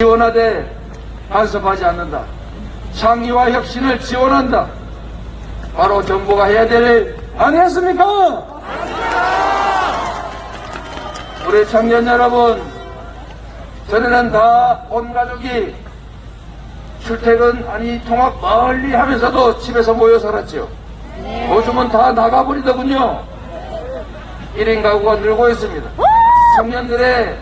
지원하되 간섭하지 않는다. 창의와 혁신을 지원한다. 바로 정부가 해야 될 일 아니겠습니까? 우리 청년 여러분, 전에는 다 온 가족이 출퇴근 아니 통학 멀리 하면서도 집에서 모여 살았죠. 요즘은 다 나가버리더군요. 1인 가구가 늘고 있습니다. 청년들의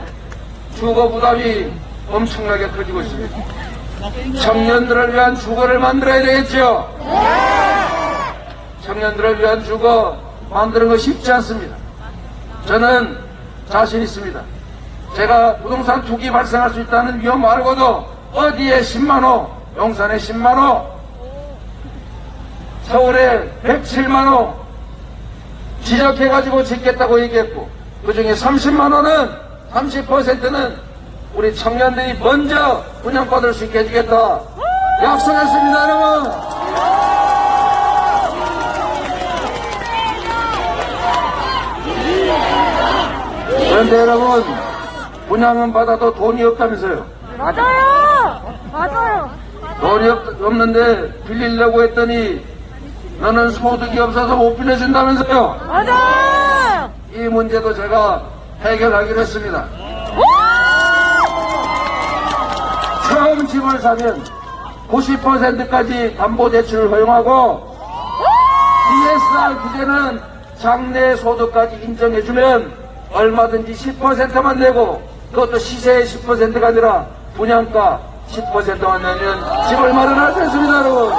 주거 부담이 엄청나게 커지고 있습니다. 청년들을 위한 주거를 만들어야 되겠죠? 청년들을 위한 주거 만드는 거 쉽지 않습니다. 저는 자신 있습니다. 제가 부동산 투기 발생할 수 있다는 위험 말고도 어디에 10만호, 용산에 10만호, 서울에 107만호 지적해가지고 짓겠다고 얘기했고 그 중에 30만원은 30%는 우리 청년들이 먼저 분양받을 수 있게 해주겠다 약속했습니다 여러분 그런데 여러분 분양은 받아도 돈이 없다면서요 맞아요! 맞아요! 돈이 없, 없는데 빌리려고 했더니 너는 소득이 없어서 못 빌려준다면서요 맞아요! 이 문제도 제가 해결하기로 했습니다 음 집을 사면 90%까지 담보대출을 허용하고 DSR 규제는 장래 소득까지 인정해주면 얼마든지 10%만 내고 그것도 시세의 10%가 아니라 분양가 10%만 내면 집을 마련할 수 있습니다 여러분